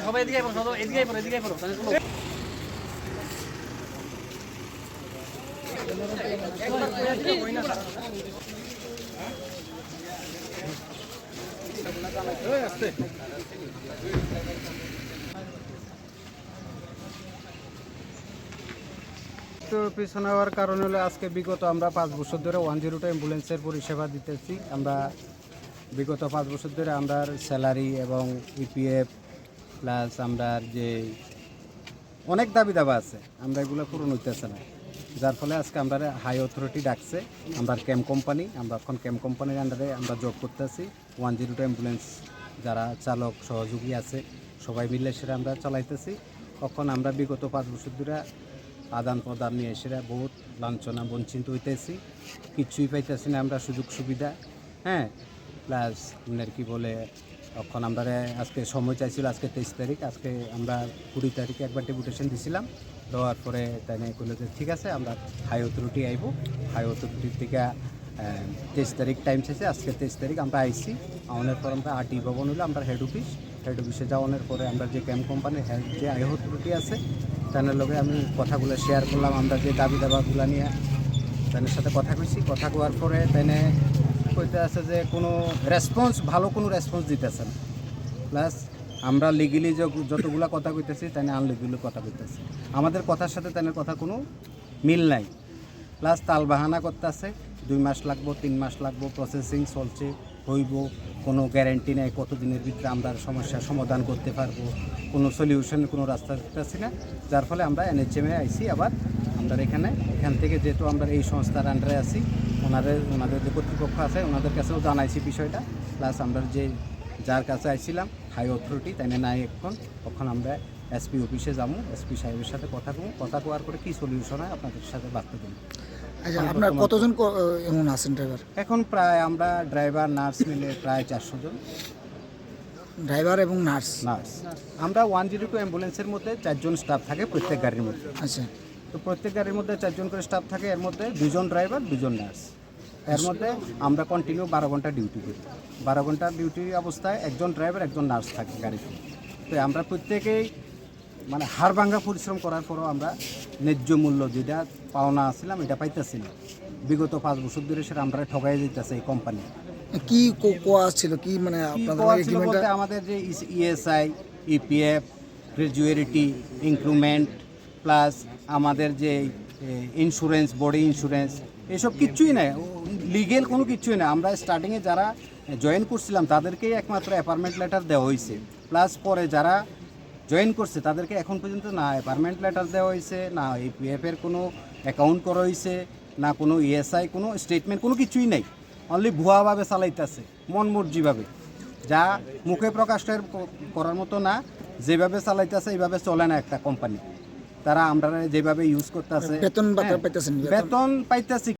সবাই এদিকে পড়ো এদিকে পড়ো এদিকে পড়ো তো পিছনে হওয়ার কারণ হলো আজকে বিগত আমরা পাঁচ বছর ধরে ওয়ান জিরো টু অ্যাম্বুলেন্সের পরিষেবা দিতেছি। আমরা বিগত পাঁচ বছর ধরে আমরা স্যালারি এবং ইপিএফ প্লাস আমরা যে অনেক দাবি দাবা আছে, আমরা এগুলো পূরণ হইতেছে না। যার ফলে আজকে আমরা হাই অথরিটি ডাকছে আমরা ক্যাম্প কোম্পানি আমরা এখন ক্যাম্প কোম্পানির আন্ডারে আমরা জব করতেছি। ওয়ান জিরো টু অ্যাম্বুলেন্স যারা চালক, সহযোগী আছে, সবাই মিলে সেটা আমরা চালাইতেছি। তখন আমরা বিগত পাঁচ বছর ধরে আদান প্রদান নিয়ে সেটা বহুত লাঞ্ছনা বঞ্চিত হইতেছি। কিচ্ছুই পাইতেছি না আমরা সুযোগ সুবিধা হ্যাঁ? প্লাস আপনার কি বলে তখন আমরা আজকে সময় চাইছিল, আজকে তেইশ তারিখ, আজকে আমরা কুড়ি তারিখে একবার ডেপুটেশন দিছিলাম। দেওয়ার পরে তাই করল যে, ঠিক আছে, আমরা হাই অথরিটি আইব। হাই অথরিটির থেকে তেইশ তারিখ টাইম শেষে, আজকে তেইশ তারিখ আমরা আইসি আমাদের পর আমরা আরটি ভবন হলো আমরা হেড অফিস হেড অফিসে যাওয়ানোর পরে আমরা যে ক্যাম্প কোম্পানির হেড যে হাই অথরিটি আছে তাদের লগে আমি কথাগুলো শেয়ার করলাম, আমরা যে দাবি দাবাগুলো নিয়ে তাদের সাথে কথা কইছি। কথা কোয়ার পরে তাইনে কইতে আছে যে কোনো রেসপন্স ভালো কোনো রেসপন্স দিতেছে না। প্লাস আমরা লিগেলি যতগুলো কথা কইতেছি তাই আনলিগেলি কথা কইতেছি। আমাদের কথার সাথে তাদের কথা কোনো মিল নাই। প্লাস তাল বাহানা করতেছে, দুই মাস লাগবো, তিন মাস লাগবো প্রসেসিং চলছে। হইব, কোনো গ্যারেন্টি নেই কতদিনের ভিতরে আমরা সমস্যার সমাধান করতে পারব, কোনো সলিউশন কোনো রাস্তা দেখতেছি না। যার ফলে আমরা এনএচএমে আইসি আবার আমরা এখানে, এখান থেকে যেহেতু আমরা এই সংস্থার আন্ডারে আছি ওনাদের ওনাদের যে কর্তৃপক্ষ আছে, ওনাদের কাছেও জানাইছি বিষয়টা। প্লাস আমরা যে, যার কাছে আইছিলাম হাই অথরিটি তাই নাই এখন, তখন আমরা এসপি অফিসে যাব এসপি সাহেবের সাথে কথা কমু কথা কোয়ার পরে কী সলিউশন হয় আপনাদের সাথে বার্তা দেবো। আচ্ছা আপনার কতজন এমন আছেন ড্রাইভার এখন প্রায় আমরা ড্রাইভার নার্স মিলে প্রায় চারশো জন। ড্রাইভার এবং নার্স নার্স আমরা ওয়ান জিরো টু অ্যাম্বুলেন্সের মধ্যে চারজন স্টাফ থাকে প্রত্যেক গাড়ির মধ্যে। আচ্ছা। তো প্রত্যেক গাড়ির মধ্যে চারজন করে স্টাফ থাকে এর মধ্যে দুজন ড্রাইভার দুজন নার্স এর মধ্যে আমরা কন্টিনিউ বারো ঘণ্টা ডিউটি করি। বারো ঘণ্টা ডিউটি অবস্থায় একজন ড্রাইভার একজন নার্স থাকে গাড়িতে। তো আমরা প্রত্যেকেই মানে হাড় ভাঙ্গা পরিশ্রম করার পরও আমরা ন্যায্য মূল্য যেটা পাওনা আসছিলাম এটা পাইতেছি না বিগত পাঁচ বছর ধরে সেটা আমরা ঠকাই দিতেছে এই কোম্পানি কি কোয়া ছিল কি মানে আপনাদের আমাদের যে ESI EPF gratuity increment plus আমাদের যে ইন্স্যুরেন্স বডি ইন্স্যুরেন্স এসব কিচ্ছুই নাই। লিগেল কোনো কিচ্ছুই না আমরা স্টার্টিংয়ে যারা জয়েন করছিলাম তাদেরকেই একমাত্র অ্যাপার্টমেন্ট লেটার দেওয়া হয়েছে প্লাস পরে যারা জয়েন করছে তাদেরকে এখন পর্যন্ত না অ্যাপার্টমেন্ট লেটার দেওয়া হয়েছে না ইপিএফ এর কোনো অ্যাকাউন্ট করা হয়েছে না কোনো ইএসআই কোনো স্টেটমেন্ট কোনো কিছুই নাই। অনলি ভুয়াভাবে চালাইতেছে মন মর্জিভাবে। যা মুখে প্রকাশের করার মতো না যেভাবে চালাইতেছে এইভাবে চলে না একটা কোম্পানি তারা আমরা যেভাবে ইউজ করতেছে বেতন বেতন? বেতন পাইতেছি